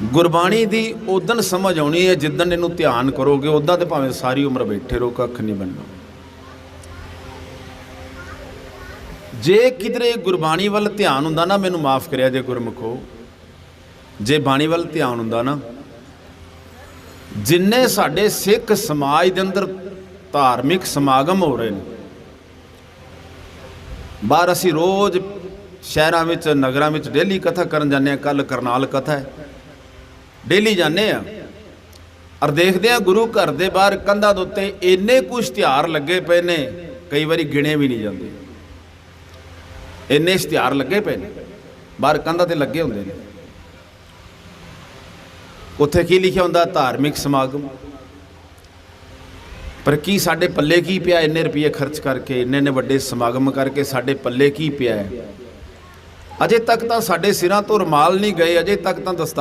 ਗੁਰਬਾਣੀ ਦੀ ਉਦਣ ਸਮਝ ਆਉਣੀ ਹੈ ਜਿੱਦਣ ਇਹਨੂੰ ਧਿਆਨ ਕਰੋਗੇ ਉਦਾਂ ਤੇ ਭਾਵੇਂ ਸਾਰੀ ਉਮਰ ਬੈਠੇ ਰਹੋ, ਕੱਖ ਨਹੀਂ ਬਣਨਾ। ਜੇ ਕਿਧਰੇ ਗੁਰਬਾਣੀ ਵੱਲ ਧਿਆਨ ਹੁੰਦਾ ਨਾ, ਮੈਨੂੰ ਮਾਫ ਕਰਿਆ ਜੇ ਗੁਰਮੁਖੋ। ਜੇ ਬਾਣੀ ਵੱਲ ਧਿਆਨ ਹੁੰਦਾ ਨਾ, ਜਿੰਨੇ ਸਾਡੇ ਸਿੱਖ ਸਮਾਜ ਦੇ ਅੰਦਰ ਧਾਰਮਿਕ ਸਮਾਗਮ ਹੋ ਰਹੇ ਨੇ, ਬਾਹਰ ਅਸੀਂ ਰੋਜ਼ ਸ਼ਹਿਰਾਂ ਵਿੱਚ, ਨਗਰਾਂ ਵਿੱਚ ਡੇਲੀ ਕਥਾ ਕਰਨ ਜਾਂਦੇ ਆ ਕੱਲ ਕਰਨਾਲ ਕਥਾ ਹੈ। ਡੇਲੀ ਜਾਂਦੇ ਆ ਔਰ ਦੇਖਦੇ ਆ ਗੁਰੂ ਘਰ ਦੇ ਬਾਹਰ ਕੰਧਾਂ ਦੇ ਉੱਤੇ ਇੰਨੇ ਕੁ ਇਸ਼ਤਿਹਾਰ ਲੱਗੇ ਪਏ ਨੇ, ਕਈ ਵਾਰੀ ਗਿਣੇ ਵੀ ਨਹੀਂ ਜਾਂਦੇ। ਇੰਨੇ ਇਸ਼ਤਿਹਾਰ ਲੱਗੇ ਪਏ ਨੇ, ਬਾਹਰ ਕੰਧਾਂ ਤੇ ਲੱਗੇ ਹੁੰਦੇ ਨੇ। ਉੱਥੇ ਕੀ ਲਿਖਿਆ ਹੁੰਦਾ? ਧਾਰਮਿਕ ਸਮਾਗਮ। ਪਰ ਕੀ ਸਾਡੇ ਪੱਲੇ ਕੀ ਪਿਆ ਇੰਨੇ ਰੁਪਏ ਖਰਚ ਕਰਕੇ, ਇੰਨੇ ਨੇ ਵੱਡੇ ਸਮਾਗਮ ਕਰਕੇ ਸਾਡੇ ਪੱਲੇ ਕੀ ਪਿਆ ਅਜੇ ਤੱਕ ਤਾਂ ਸਾਡੇ ਸਿਰਾਂ ਤੋਂ ਰੁਮਾਲ ਨਹੀਂ ਗਏ, ਅਜੇ ਤੱਕ ਤਾਂ ਦਸਤਾਰ